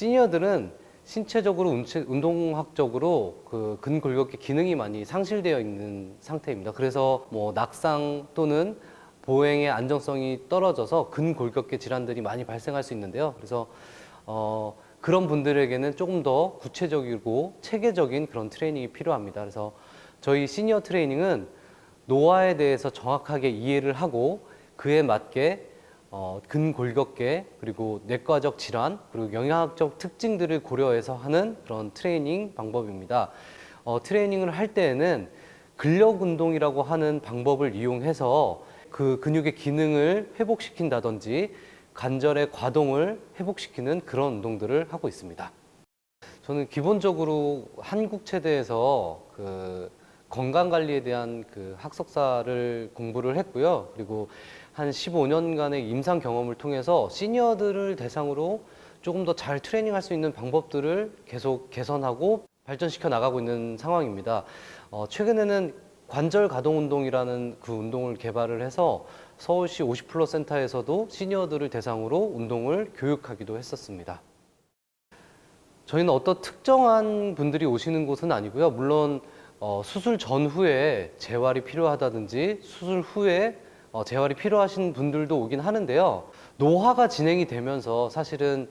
시니어들은 신체적으로 운동학적으로 그 근골격계 기능이 많이 상실되어 있는 상태입니다. 그래서 뭐 낙상 또는 보행의 안정성이 떨어져서 근골격계 질환들이 많이 발생할 수 있는데요. 그래서 어, 그런 분들에게는 조금 더 구체적이고 체계적인 그런 트레이닝이 필요합니다. 그래서 저희 시니어 트레이닝은 노화에 대해서 정확하게 이해를 하고 그에 맞게 어, 근골격계 그리고 내과적 질환 그리고 영양학적 특징들을 고려해서 하는 그런 트레이닝 방법입니다. 어, 트레이닝을 할 때에는 근력 운동이라고 하는 방법을 이용해서 그 근육의 기능을 회복시킨다든지 관절의 과동을 회복시키는 그런 운동들을 하고 있습니다. 저는 기본적으로 한국 체대에서 그 건강 관리에 대한 그 학석사를 공부를 했고요. 그리고 한 15년간의 임상 경험을 통해서 시니어들을 대상으로 조금 더 잘 트레이닝할 수 있는 방법들을 계속 개선하고 발전시켜 나가고 있는 상황입니다. 어, 최근에는 관절 가동 운동이라는 그 운동을 개발을 해서 서울시 50플러 센터에서도 시니어들을 대상으로 운동을 교육하기도 했었습니다. 저희는 어떤 특정한 분들이 오시는 곳은 아니고요. 물론 어, 수술 전후에 재활이 필요하다든지 수술 후에 어, 재활이 필요하신 분들도 오긴 하는데요. 노화가 진행이 되면서 사실은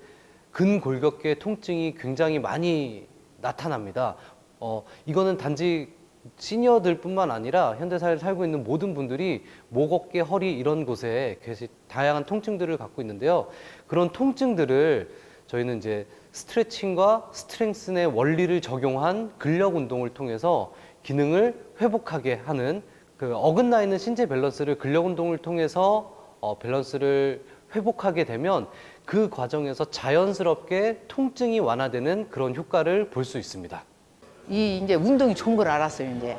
근골격계 통증이 굉장히 많이 나타납니다. 어, 이거는 단지 시니어들뿐만 아니라 현대 사회를 살고 있는 모든 분들이 목, 어깨, 허리 이런 곳에 다양한 통증들을 갖고 있는데요. 그런 통증들을 저희는 이제 스트레칭과 스트렝스의 원리를 적용한 근력 운동을 통해서 기능을 회복하게 하는 그 어긋나 있는 신체 밸런스를 근력 운동을 통해서 어, 밸런스를 회복하게 되면 그 과정에서 자연스럽게 통증이 완화되는 그런 효과를 볼 수 있습니다. 이 이제 운동이 좋은 걸 알았어요 이제.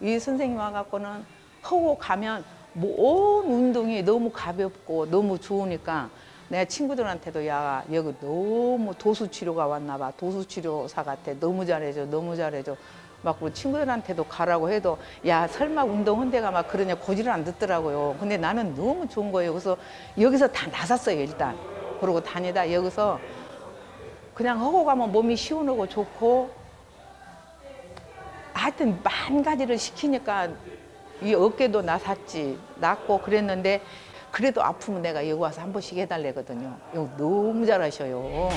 이 선생님 와갖고는 하고 가면 뭐 온 운동이 너무 가볍고 너무 좋으니까 내 친구들한테도 야 여기 너무 도수 치료가 왔나 봐. 도수 치료사 같아. 너무 잘해줘 너무 잘해줘. 막 친구들한테도 가라고 해도 야 설마 운동 헌데가 막 그러냐 고지를 안 듣더라고요. 근데 나는 너무 좋은 거예요. 그래서 여기서 다 나섰어요 일단. 그러고 다니다 여기서 그냥 하고 가면 몸이 시원하고 좋고 하여튼 만 가지를 시키니까 이 어깨도 나섰지 낫고 그랬는데 그래도 아프면 내가 여기 와서 한 번씩 해달래거든요. 너무 잘하셔요.